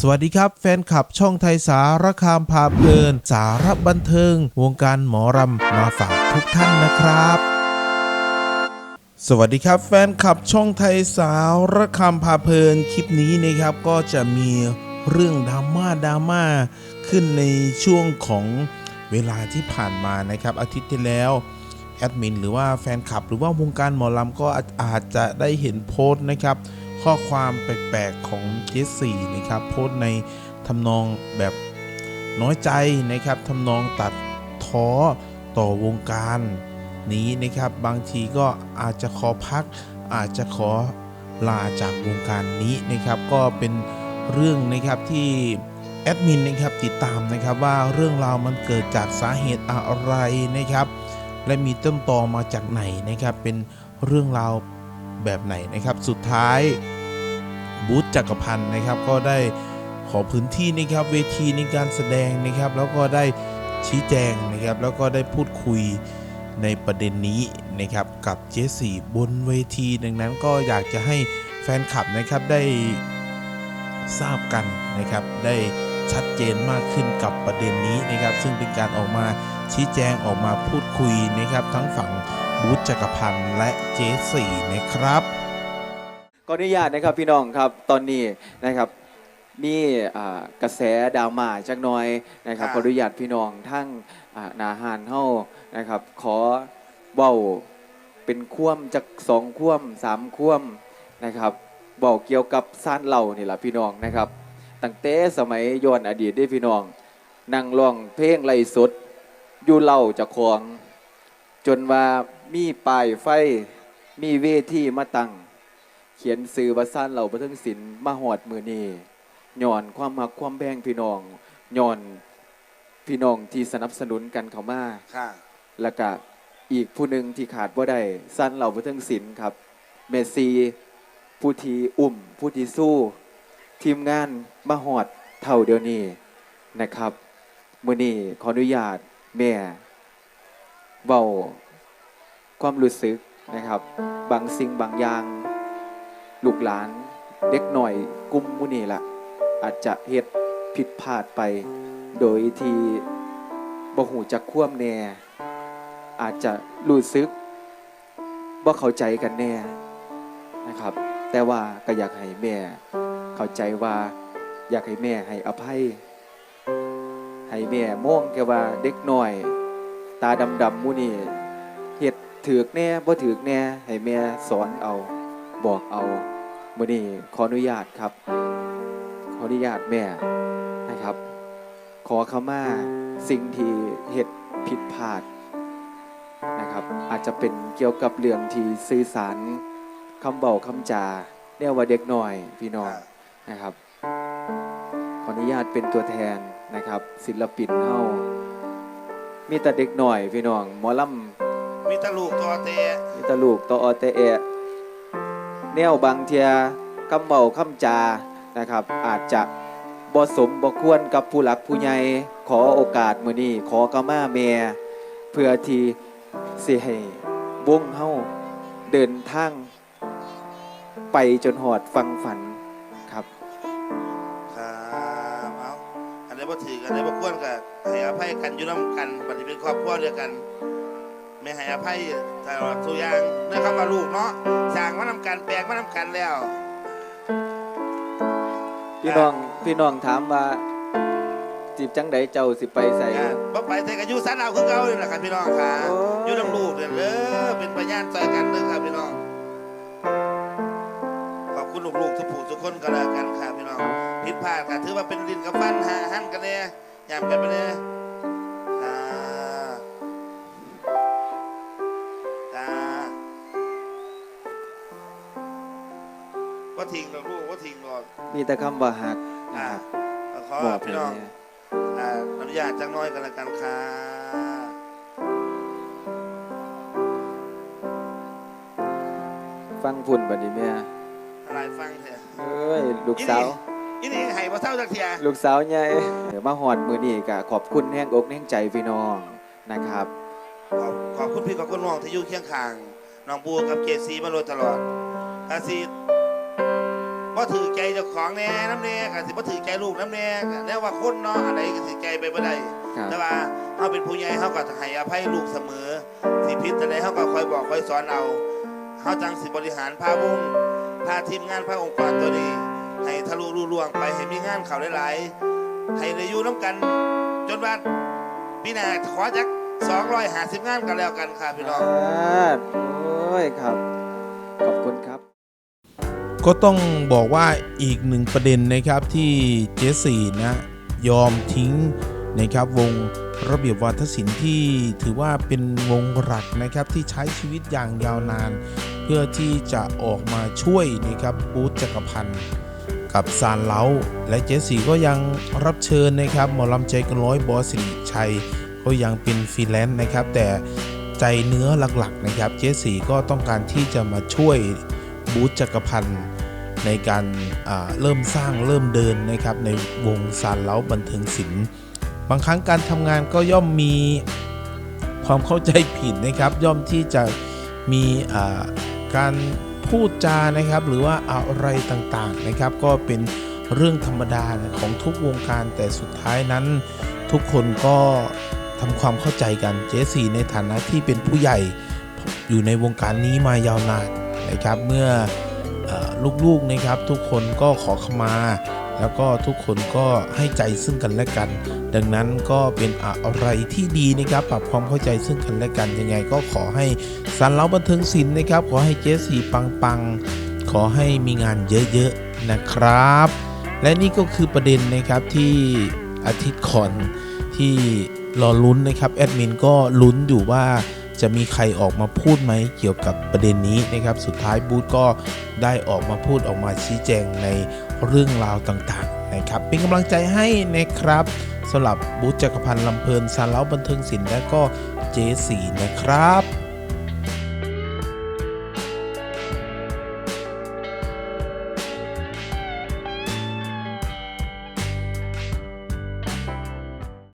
สวัสดีครับ แฟนคลับช่องไทยสารคามพาเพลิน สารบันเทิง วงการหมอรำมาฝากทุกท่านนะครับสวัสดีครับแฟนคลับช่องไทยสาระคามพาเพลินคลิปนี้นะครับก็จะมีเรื่องดราม่าดราม่าขึ้นในช่วงของเวลาที่ผ่านมานะครับอาทิตย์ที่แล้วแอดมินหรือว่าแฟนคลับหรือว่าวงการหมอลำก็อาจจะได้เห็นโพสต์นะครับ ข้อความแปลกๆของเจสซี่นะครับโพสในทำนองแบบน้อยใจนะครับทำนองตัดท้อต่อวงการนี้นะครับ บางทีก็อาจจะขอพัก อาจจะขอลาจากวงการนี้นะครับ ก็เป็นเรื่องนะครับที่แอดมินนะครับติดตามนะครับว่าเรื่องราวมันเกิดจากสาเหตุอะไรนะครับ และมีต้นตอมาจากไหนนะครับ เป็นเรื่องราวแบบไหนนะครับ สุดท้าย บูธจักรพันธ์นะครับ ก็ได้ขอพื้นที่นะครับเวทีในการแสดงนะครับ แล้วก็ได้ชี้แจงนะครับ แล้วก็ได้พูดคุยในประเด็นนี้นะครับกับเจสซี่บนเวทีดังนั้นก็อยากจะให้แฟนคลับนะครับได้ทราบกันนะครับ ได้ชัดเจนมากขึ้นกับประเด็นนี้นะครับ ซึ่งเป็นการออกมาชี้แจงออกมาพูดคุยนะครับ ทั้งฝั่งบูธจักรพันธ์และเจสซี่นะครับ ขออนุญาตนะครับพี่น้องครับตอนนี้นะครับมีอ่ากระแสดราม่าจักหน่อยนะครับค่ะ ขออนุญาตพี่น้องทั้งอ่าหนาหานเฮานะครับ ขอเว้าเป็นคว่ำจากสองคว่ำสามคว่ำนะครับเว้าเกี่ยวกับซ่านเหล่านี่แหละพี่น้องนะครับตั้งแต่สมัยย้อนอดีตได้พี่น้อง นั่งร้องเพลงไล่สดอยู่เหล่าเจากของ จนว่ามีป้ายไฟมีเวทีมาตั้ง เขียนสื่อว่าสั้นเราประทึงศิลป์มาหอดมือนีย้อนความมักความแบ่งพี่น้องย้อนพี่น้องที่สนับสนุนกันเข้ามาค่ะแล้วก็อีกผู้หนึ่งที่ขาดว่าได้สั้นเราประทึงศิลป์ครับ เมสซีผู้ที่อุ่ม ผู้ที่สู้ ทีมงานมาหอดเท่าเดียวนี้นะครับมือนี้ขออนุญาตแม่เบาความรู้สึกนะครับ บางสิ่งบางอย่าง ลูกหลาน เด็กหน่อยกุมมุนี่ละอาจจะเหตุผิดพลาดไป โดยที่บ่หูจักคว่ำแน่อาจจะรู้สึกว่าเข้าใจกันแน่นะครับ แต่ว่าก็อยากให้แม่ เข้าใจว่าอยากให้แม่ให้อภัย ให้แม่มองแค่ว่าเด็กหน้อย ตาดำๆหมูนี่เฮ็ดถือกแน่บ่ถือกแน่ ให้แม่สอนเอา บอกเอา มื่อนี้ขออนุญาตครับ ขออนุญาตแม่นะครับ ขอเขามาสิ่งที่เหตุผิดพลาดนะครับ อาจจะเป็นเกี่ยวกับเรื่องที่สื่อสารคำเบาคำจาเรียกว่าเด็กหน่อยพี่น้องค่ะนะครับ ขออนุญาตเป็นตัวแทนนะครับ ศิลปินเฮามีแต่เด็กหน่อยพี่น้องหมอลำมีตะลูกตัวเตะมีแตลูกตออเตเอะ แนวบางเทียคำเบาคำจานะครับ อาจจะบ่สมบ่ควรกับผู้หลักผู้ใหญ่ขอโอกาสมื้อนี้ขอกะมาแม่เพื่อที่สิให้วงเฮาเดินทางไปจนหอดฟังฝันครับ ครับเอาอันนี้บ่ถืออันนี้บ่ควรกันให้อภัยกันอยู่น้ำกันบัดนี้เป็นครอบครัวเดียวกัน ไม่ให้อภัยตลอดทุกอย่างนะครับว่าลูกเนาะสร้างมานำกันแปลงมานำกันแล้ว พี่น้องพี่น้องถามว่าจีบจังใดเจ้าสิไปใส่อ่าบ่ไปแต่ก็อยู่สันเอาคือเก่านี่แหละครับพี่น้องครับโอ้ยอยู่น้ำลูกเนี่ยเด้อเป็นพยานใจกันเด้อครับพี่น้องขอบคุณลูกๆทุกผู้ทุกคนก็แล้วกันครับพี่น้องผิดพลาดกันถือว่าเป็นดินกับฟันหาหันกันเนี่ยยามกันไปเนี่ย ว่าทิ้งหรอกลูกว่าทิ้งหรอกมีแต่คำว่าหักอ่านะครับขอบอกพี่น้องแม่อ่าอนุญาตจังน้อยกันแล้วกันค่ะฟังพุ่นบัดนี้แม่อะไรฟังเถอะเอ้ยลูกสาวอีนี่ให้มาเท่าจักเทียลูกสาวใหญ่เดี๋ยวมาหอดมือนี่กะขอบคุณแห้งอกแห้งใจพี่น้องนะครับ ขอบขอบคุณพี่ขอบคุณน้องที่อยู่เคียงข้างน้องบูกับเกซีมาโดยตลอดอาซี บ่ถือใจเจ้าของแน่น้ำแน่ก็สิบ่ถือใจลูกน้ำแน่ก็แน่ว่าคนเนาะอะไรก็สิใจไปบ่ได้ครับ แต่ว่าเฮาเป็นผู้ใหญ่เฮาก็ให้อภัยลูกเสมอ สิผิดจังไดเฮาก็คอยบอกคอยสอนเอาเฮาจังสิบริหารพาวงพาทีมงานพาองค์กรตัวนี้ ให้ทะลุลุล่วงไปให้มีงานเขาหลายๆให้ได้อยู่น้ำกัน จนว่าปีหน้าขอจัก250งานกันแล้วกันค่ะพี่น้องโอ้ยครับ ขอบคุณครับ ก็ต้องบอกว่าอีกหนึ่งประเด็นนะครับที่เจสี่นะยอมทิ้งนะครับวงระเบียบวาทศิลป์ที่ถือว่าเป็นวงหลักนะครับที่ใช้ชีวิตอย่างยาวนาน เพื่อที่จะออกมาช่วยนะครับบูธจักรพันธ์กับซานเล้าและเจสี่ก็ยังรับเชิญนะครับหมอลำใจกันร้อยบอสสิริชัย ก็ยังเป็นฟรีแลนซ์นะครับ แต่ใจเนื้อหลักๆนะครับเจสี่ก็ต้องการที่จะมาช่วยบูธจักรพันธ์ ในการเริ่มสร้างเริ่มเดินนะครับในวงซานเล้าบันเทิงศิลป์บางครั้งการทำงานก็ย่อมมีความเข้าใจผิดนะครับ ย่อมที่จะมีการพูดจานะครับ หรือว่าอะไรต่างๆนะครับ ก็เป็นเรื่องธรรมดาของทุกวงการแต่สุดท้ายนั้น ทุกคนก็ทำความเข้าใจกันเจสีในฐานะที่เป็นผู้ใหญ่อยู่ในวงการนี้มายาวนานนะครับเมื่อ ลูกๆนะครับ ทุกคนก็ขอขมา แล้วก็ทุกคนก็ให้ใจซึ่งกันและกัน ดังนั้นก็เป็นอะไรที่ดีนะครับปรับความเข้าใจซึ่งกันและกันยังไง ก็ขอให้สันเล้าบันเทิงศิลป์นะครับ ขอให้เจสีปังๆ ขอให้มีงานเยอะๆนะครับ และนี่ก็คือประเด็นนะครับที่อาทิตย์ก่อนที่รอลุ้นนะครับแอดมินก็ลุ้นอยู่ว่า จะมีใครออกมาพูดไหมเกี่ยวกับประเด็นนี้นะครับ สุดท้ายบูธก็ได้ออกมาพูดออกมาชี้แจงในเรื่องราวต่างๆนะครับ เป็นกำลังใจให้นะครับสำหรับบูธจักรพันธ์ลำเพลินซาเล้าบันเทิงศิลป์และก็เจสีนะครับ